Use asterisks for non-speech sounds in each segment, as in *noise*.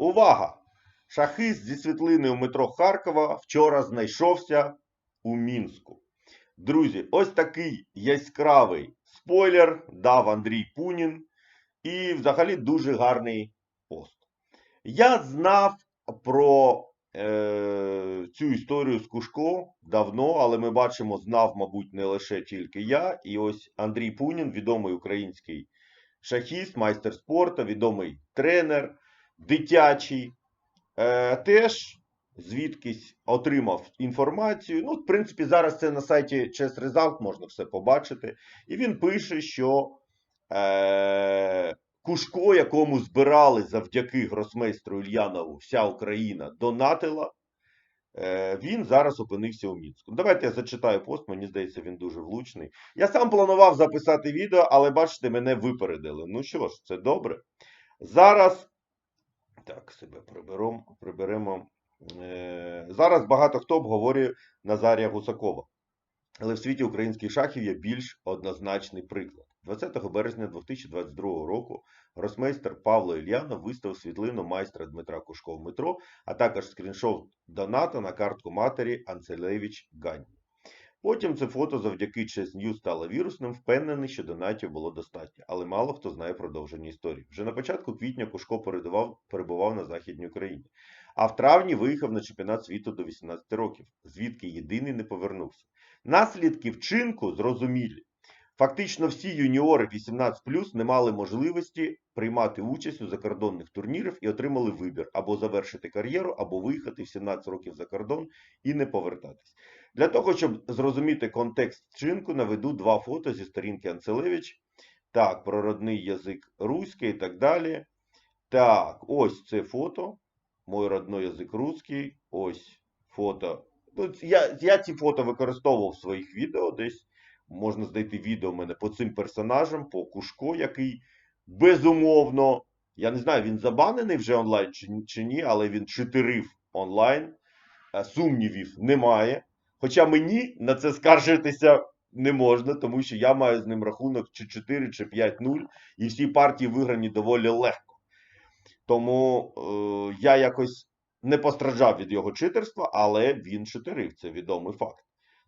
Увага! Шахист зі світлини у метро Харкова вчора знайшовся у Мінську. Друзі, ось такий яскравий спойлер дав Андрій Пунін. І взагалі дуже гарний пост. Я знав про е, цю історію з Кушко давно, але ми бачимо, знав, мабуть, не лише тільки я. І ось Андрій Пунін, відомий український шахіст, майстер спорту, відомий тренер, дитячий, е, теж звідкись отримав інформацію. Ну, в принципі, зараз це на сайті Chess Result можна все побачити. І він пише, що е, Кушко, якому збирали завдяки гросмейстру Ільянову вся Україна, донатила. Е, він зараз опинився у Мінську. Давайте я зачитаю пост, мені здається, він дуже влучний. Я сам планував записати відео, але бачите, мене випередили. Ну що ж, це добре. Зараз. Так, себе приберемо. приберемо. Зараз багато хто обговорює Назарія Гусакова. Але в світі українських шахів є більш однозначний приклад. 20 березня 2022 року гросмейстер Павло Ільянов виставив світлину майстра Дмитра Кушко в метро, а також скріншот доната на картку матері Анцелевич Ганні. Потім це фото завдяки Chess News стало вірусним, впевнений, що донатів було достатньо, але мало хто знає продовження історії. Вже на початку квітня Кушко передавав, перебував на Західній Україні, а в травні виїхав на чемпіонат світу до 18 років, звідки єдиний не повернувся. Наслідки вчинку зрозумілі. Фактично всі юніори 18 не мали можливості приймати участь у закордонних турнірах і отримали вибір або завершити кар'єру, або виїхати в 17 років за кордон і не повертатись. Для того, щоб зрозуміти контекст вчинку, наведу два фото зі сторінки Анцелевич. Так, про родний язик руський і так далі. Так, ось це фото. Мой родной язик русський. Ось фото. Тут я, я ці фото використовував в своїх відео десь можна знайти відео в мене по цим персонажам, по Кушко, який безумовно, я не знаю, він забанений вже онлайн чи, чи ні, але він читерив онлайн. Е, Сумнівів немає. Хоча мені на це скаржитися не можна, тому що я маю з ним рахунок чи 4, чи 5-0, і всі партії виграні доволі легко. Тому е, я якось не постраждав від його читерства, але він читерив. Це відомий факт.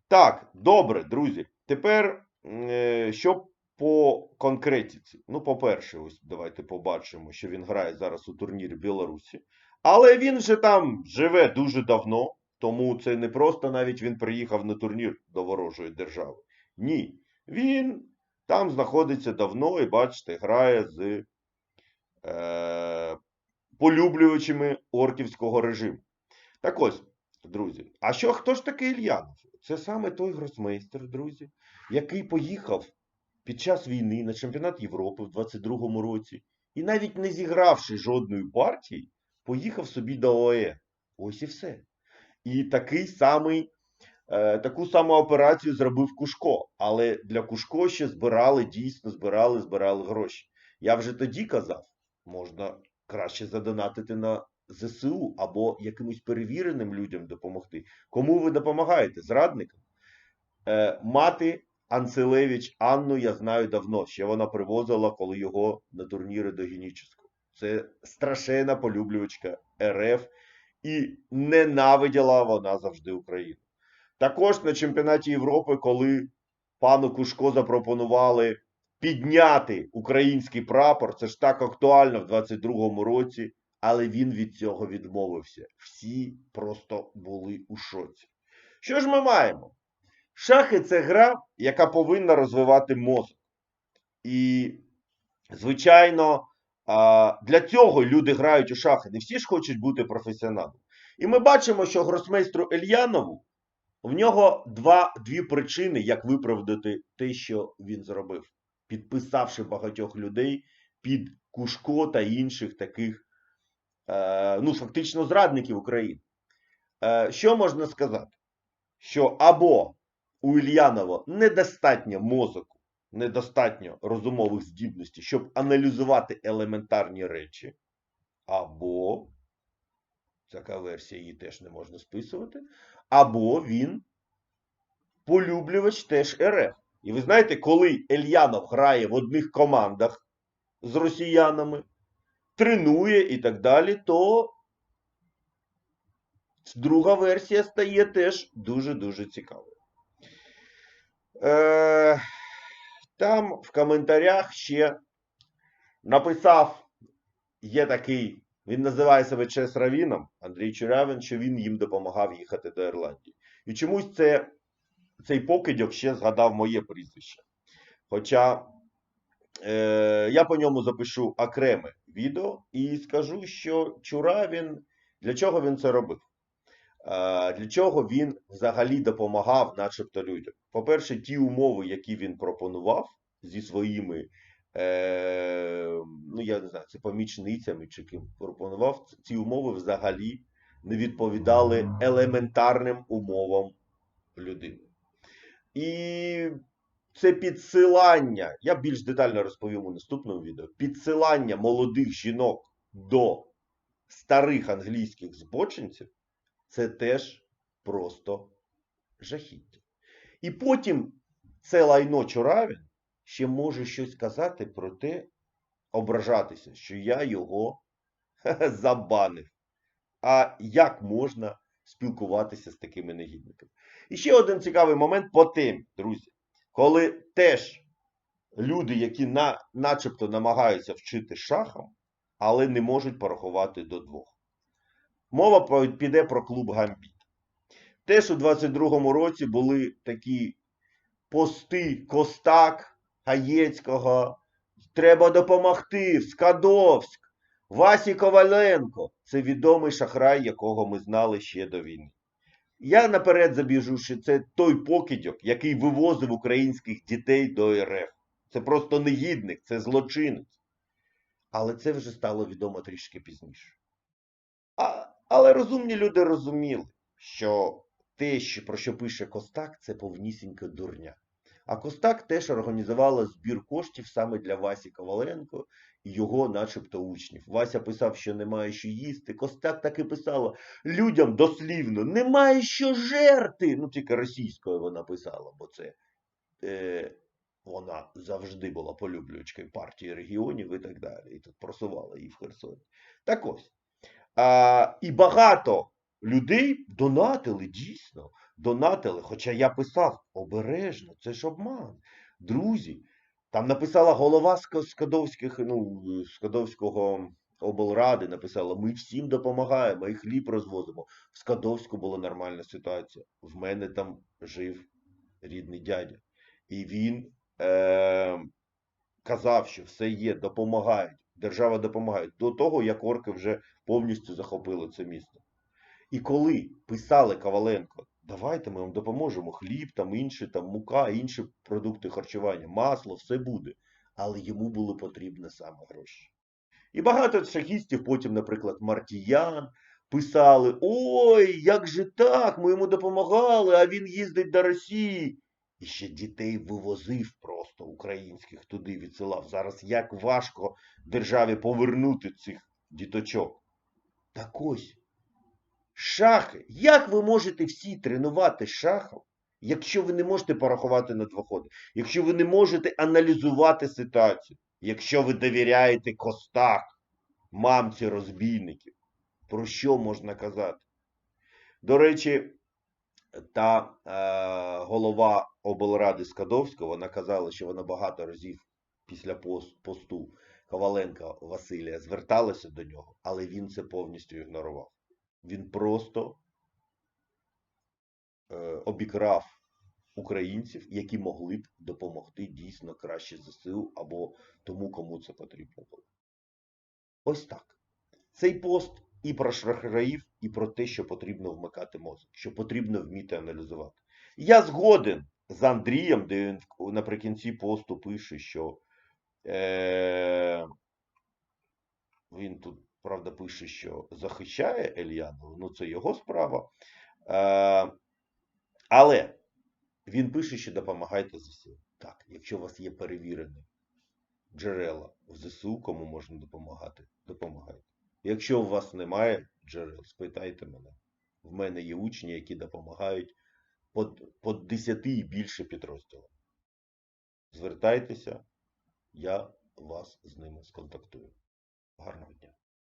Так, добре, друзі. Тепер, е, що по конкретиці? Ну, по-перше, ось давайте побачимо, що він грає зараз у турнірі Білорусі. Але він же там живе дуже давно, тому це не просто навіть він приїхав на турнір до ворожої держави. Ні. Він там знаходиться давно і, бачите, грає з е, полюблювачами орківського режиму. Так ось, друзі, а що хто ж такий Ільянов? Це саме той гросмейстер, друзі, який поїхав під час війни на чемпіонат Європи в 22-му році і навіть не зігравши жодної партії, поїхав собі до ОЕ. Ось і все. І такий самий, е, таку саму операцію зробив Кушко. Але для Кушко ще збирали, дійсно збирали, збирали гроші. Я вже тоді казав, можна краще задонатити на ЗСУ або якимось перевіреним людям допомогти. Кому ви допомагаєте? Зрадникам? Е, Мати Анцелевич Анну я знаю давно. Ще вона привозила, коли його на турніри до Генічеського. Це страшенна полюблювачка РФ. І ненавиділа вона завжди Україну. Також на чемпіонаті Європи, коли пану Кушко запропонували підняти український прапор, це ж так актуально в 22-му році але він від цього відмовився. Всі просто були у шоці. Що ж ми маємо? Шахи це гра, яка повинна розвивати мозок. І, звичайно, для цього люди грають у шахи. Не всі ж хочуть бути професіоналами. І ми бачимо, що гросмейстру Ельянову в нього два, дві причини, як виправдати те, що він зробив, підписавши багатьох людей під Кушко та інших таких Е, ну, фактично зрадників України. Е, що можна сказати? Що або у Ільянова недостатньо мозоку, недостатньо розумових здібностей, щоб аналізувати елементарні речі, або, така версія її теж не можна списувати, або він полюблювач теж РФ. І ви знаєте, коли Ельянов грає в одних командах з росіянами, тренує і так далі, то друга версія стає теж дуже-дуже цікавою. Е, там в коментарях ще написав, є такий, він називає себе Чес Равіном, Андрій Чурявин, що він їм допомагав їхати до Ірландії. І чомусь це, цей покидьок ще згадав моє прізвище. Хоча е, я по ньому запишу окреме відео і скажу, що Чуравін, для чого він це робив? Е, для чого він взагалі допомагав, начебто, людям? По-перше, ті умови, які він пропонував зі своїми, е, ну я не знаю, це помічницями чи ким пропонував, ці умови взагалі не відповідали елементарним умовам людини. І це підсилання, я більш детально розповім у наступному відео. Підсилання молодих жінок до старих англійських збочинців це теж просто жахіття. І потім це лайно Чуравін ще може щось казати про те, ображатися, що я його *laughs* забанив. А як можна спілкуватися з такими негідниками? І ще один цікавий момент по темі, друзі. Коли теж люди, які на, начебто намагаються вчити шахам, але не можуть порахувати до двох. Мова піде про клуб Гамбіт. Теж у 22-му році були такі пости Костак, Гаєцького. Треба допомогти, Скадовськ, Васі Коваленко. Це відомий шахрай, якого ми знали ще до війни. Я наперед забіжу, що це той покидьок, який вивозив українських дітей до РФ. Це просто негідник, це злочинець. Але це вже стало відомо трішки пізніше. Але розумні люди розуміли, що те, про що пише Костак, це повнісінька дурня. А Костак теж організувала збір коштів саме для Васі Коваленко і його, начебто, учнів. Вася писав, що немає що їсти. Костак так і писала людям дослівно: немає що жерти. Ну, тільки російською вона писала, бо це е, вона завжди була полюблюючкою партії регіонів і так далі. І тут просувала її в Херсоні. Так ось. А, І багато людей донатили дійсно. Донатили, хоча я писав обережно, це ж обман. Друзі, там написала голова Скадовських, ну, Скадовського облради, написала: ми всім допомагаємо, і хліб розвозимо. В Скадовську була нормальна ситуація. В мене там жив рідний дядя. І він е- казав, що все є, допомагають. Держава допомагає. До того, як орки вже повністю захопили це місто. І коли писали Коваленко, давайте ми вам допоможемо, хліб, там інші, там мука, інші продукти харчування, масло, все буде. Але йому було потрібно саме гроші. І багато шахістів, потім, наприклад, Мартіян, писали: Ой, як же так, ми йому допомагали, а він їздить до Росії. І ще дітей вивозив просто українських туди відсилав. Зараз як важко державі повернути цих діточок. Так ось. Шахи. Як ви можете всі тренувати шахом, якщо ви не можете порахувати на два ходи, якщо ви не можете аналізувати ситуацію, якщо ви довіряєте костах, мамці розбійників, про що можна казати? До речі, та е, голова облради Скадовського, вона казала, що вона багато разів після посту Коваленка Василія зверталася до нього, але він це повністю ігнорував. Він просто е, обікрав українців, які могли б допомогти дійсно краще ЗСУ або тому, кому це потрібно було. Ось так. Цей пост і про шахраїв, і про те, що потрібно вмикати мозок, що потрібно вміти аналізувати. Я згоден з Андрієм, де він наприкінці посту пише, що е, він тут правда, пише, що захищає Ельянову, ну це його справа. Е, але він пише, що допомагайте ЗСУ. Так, якщо у вас є перевірені джерела в ЗСУ, кому можна допомагати, допомагайте. Якщо у вас немає джерел, спитайте мене. В мене є учні, які допомагають по, по 10 і більше підрозділам. Звертайтеся, я вас з ними сконтактую. Гарного дня.